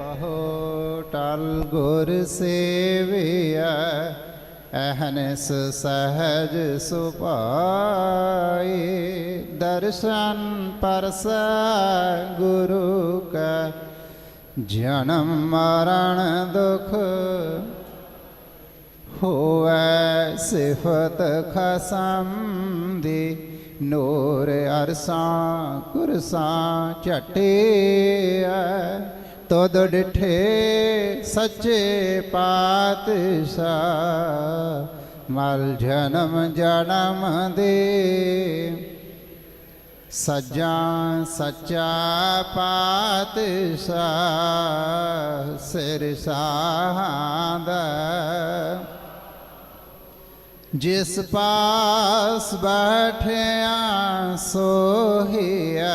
ਕਹੋ, ਟਲ ਗੁਰ ਸੇਵਿਆ ਅਹਨਸ ਸਹਜ ਸੁਭਾਏ ਦਰਸ਼ਨ ਪਰਸ ਗੁਰੂ ਕਾ, ਜਨਮ ਮਰਨ ਦੁਖ ਹੋਵੈ ਸਿਫਤ ਖਸਮ ਦੀ ਨੂਰ ਅਰਸਾਂ, ਕੁਰਸਾਂ ਝਟਿਆ ਤਦ ਡਿਠੇ ਸੱਚੇ ਪਾਤਸ਼ਾਹ। ਮਲ ਜਨਮ ਜਨਮ ਦੇ ਸੱਜਾ ਸੱਚਾ ਪਾਤਸ਼ਾਹ ਸਿਰ ਸਾਹਦਾ ਜਿਸ ਪਾਸ ਬੈਠਿਆ ਸੋਹੀਆ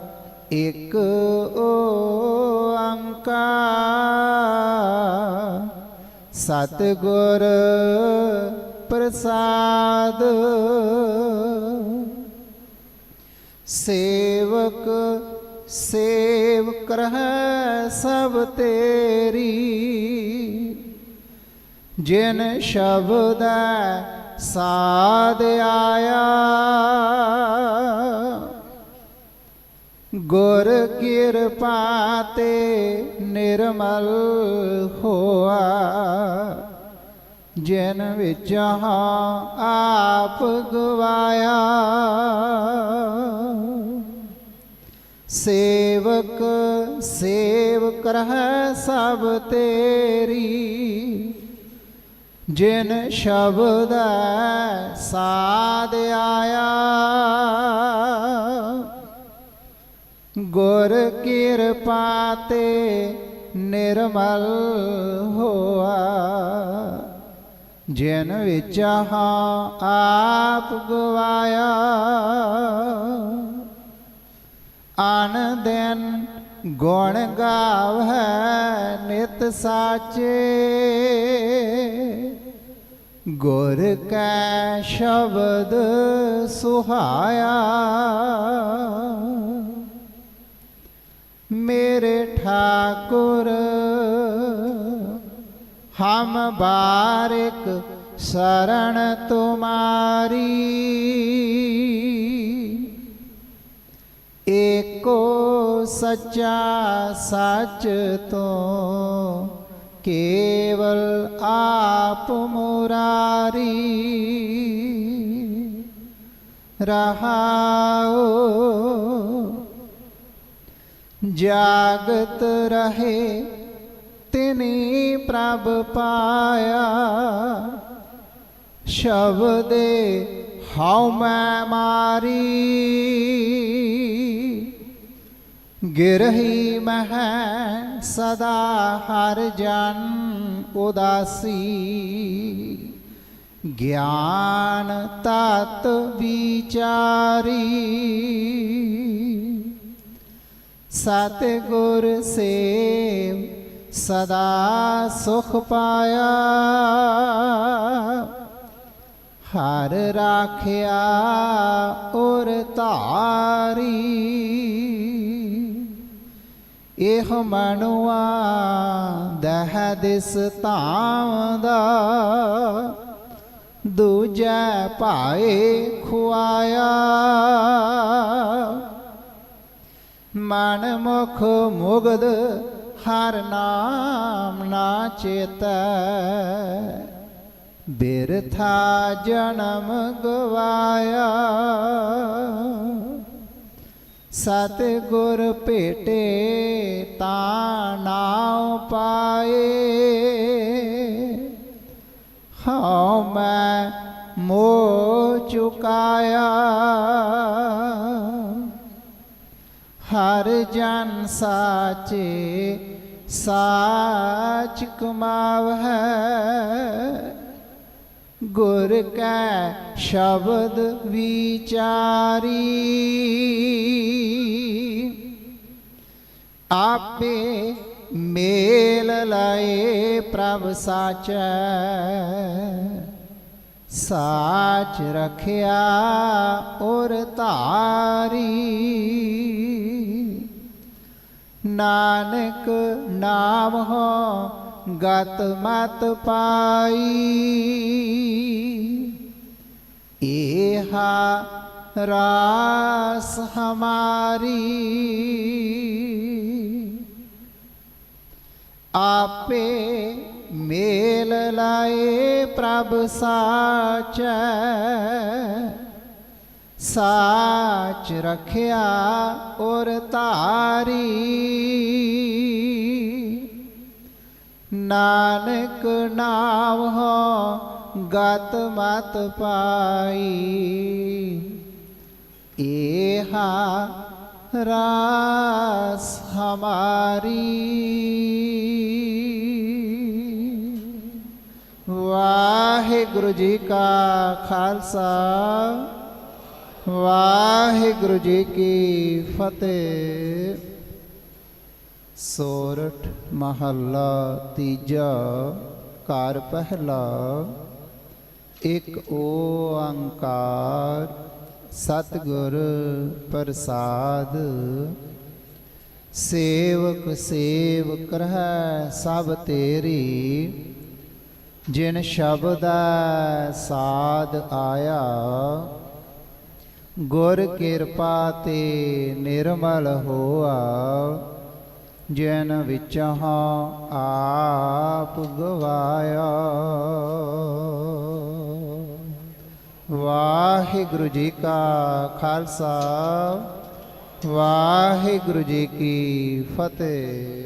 ਇੱਕ ਓੰਕਾਰ ਸਤਿਗੁਰ ਪ੍ਰਸਾਦ। ਸੇਵਕ ਸੇਵ ਕਰਹਿ ਸਭ ਤੇਰੀ। ਜਿਨ ਸ਼ਬਦ ਸਾਧ ਆਇਆ। ਗੁਰ ਕਿਰਪਾ ਤੇ ਨਿਰਮਲ ਹੋਆ। ਜਿਨ ਵਿੱਚ ਆਪ ਗਵਾਇਆ। ਸੇਵਕ ਸੇਵ ਕਰਹਿ ਸਭ ਤੇਰੀ। ਜਿਨ ਸ਼ਬਦ ਸਾਧ ਆਇਆ। ਗੁਰ ਕਿਰਪਾ ਤੇ ਨਿਰਮਲ ਹੋਆ। ਜਿਨ ਵਿੱਚ ਹਾਂ ਆਪ ਗਵਾਇਆ ਆਨ ਦਿਨ ਗੁਣ ਗਾਵੈ ਨਿਤ ਸਾਚੇ। ਗੁਰ ਕੈ ਸ਼ਬਦ ਸੁਹਾਇਆ। ਮੇਰੇ ਠਾਕੁਰ। ਹਮ ਬਾਰਿਕ ਸ਼ਰਨ ਤੁਮਾਰੀ। ਏਕੋ ਸੱਚਾ ਸੱਚ ਤੋਂ ਕੇਵਲ ਆਪ ਮੁਰਾਰੀ। ਰਹਾਓ ਜਾਗਤ ਰਹੇ ਤਿਨੀ ਪ੍ਰਭ ਪਾਇਆ। ਸ਼ਬਦੇ ਹਉ ਮੈਂ ਮਾਰੀ। ਗਿਰਹੀ ਮਹਿ ਸਦਾ ਹਰ ਜਨ ਉਦਾਸੀ। ਗਿਆਨ ਤਤ ਵਿਚਾਰੀ। ਸਤਿਗੁਰ ਸੇਵ ਸਦਾ ਸੁਖ ਪਾਇਆ। ਹਰ ਰਾਖਿਆ ਔਰ ਧਾਰੀ, ਇਹ ਮਨੁਆ ਦਹ ਦਿਸ ਦਾ, ਦੂਜੈ ਭਾਏ ਖੁਆਇਆ। ਮਨ ਮੁਖ ਮੁਗਦ ਹਰ ਨਾਮ ਨਾ ਚੇਤੈ। ਬਿਰਥਾ ਜਨਮ ਗਵਾਇਆ। ਸਤ ਗੁਰ ਭੇਟੇ ਤਾਂ ਨਾਉ ਪਾਏ। ਹਰ ਜਨ ਸਾਚੇ ਸਾਚ ਕਮਾਵਹਿ ਗੁਰ ਕੈ ਸ਼ਬਦ ਵਿਚਾਰੀ। ਆਪੇ ਮੇਲ ਲਾਏ ਪ੍ਰਭ ਸਾਚੈ, ਸਾਚ ਰਖਿਆ ਔਰ ਧਾਰੀ। ਨਾਨਕ ਨਾਮ ਹੋ ਗਤ ਮਤ ਪਾਈ। ਏਹਾ ਰਾਸ ਹਮਾਰੀ। ਆਪੇ ਮੇਲ ਲਾਏ ਪ੍ਰਭ ਸਾਚੈ। ਸਾਚ ਰਖਿਆ ਔਰ ਧਾਰੀ। ਨਾਨਕ ਨਾਮ ਹੋ ਗਤ ਮਤ ਪਾਈ। ਏਹਾ ਰਾਸ ਹਮਾਰੀ। ਵਾਹਿਗੁਰੂ ਜੀ ਕਾ ਖਾਲਸਾ। ਵਾਹਿਗੁਰੂ ਜੀ ਕੀ ਫਤਿਹ। ਸੋਰਠ ਮਹੱਲਾ ਤੀਜਾ ਘਰ ਪਹਿਲਾ। ਇੱਕ ਓੰਕਾਰ ਸਤਿਗੁਰ ਪ੍ਰਸਾਦ। ਸੇਵਕ ਸੇਵ ਕਰਹਿ ਸਭ ਤੇਰੀ। ਜਿਨ ਸ਼ਬਦਾ ਸਾਧ ਆਇਆ ਗੁਰ ਕਿਰਪਾ ਤੇ ਨਿਰਮਲ ਹੋਆ, ਜਿਨ ਵਿੱਚ ਹਾਂ ਆਪ ਗਵਾਇਆ। ਵਾਹਿਗੁਰੂ ਜੀ ਕਾ ਖਾਲਸਾ, ਵਾਹਿਗੁਰੂ ਜੀ ਕੀ ਫਤਿਹ।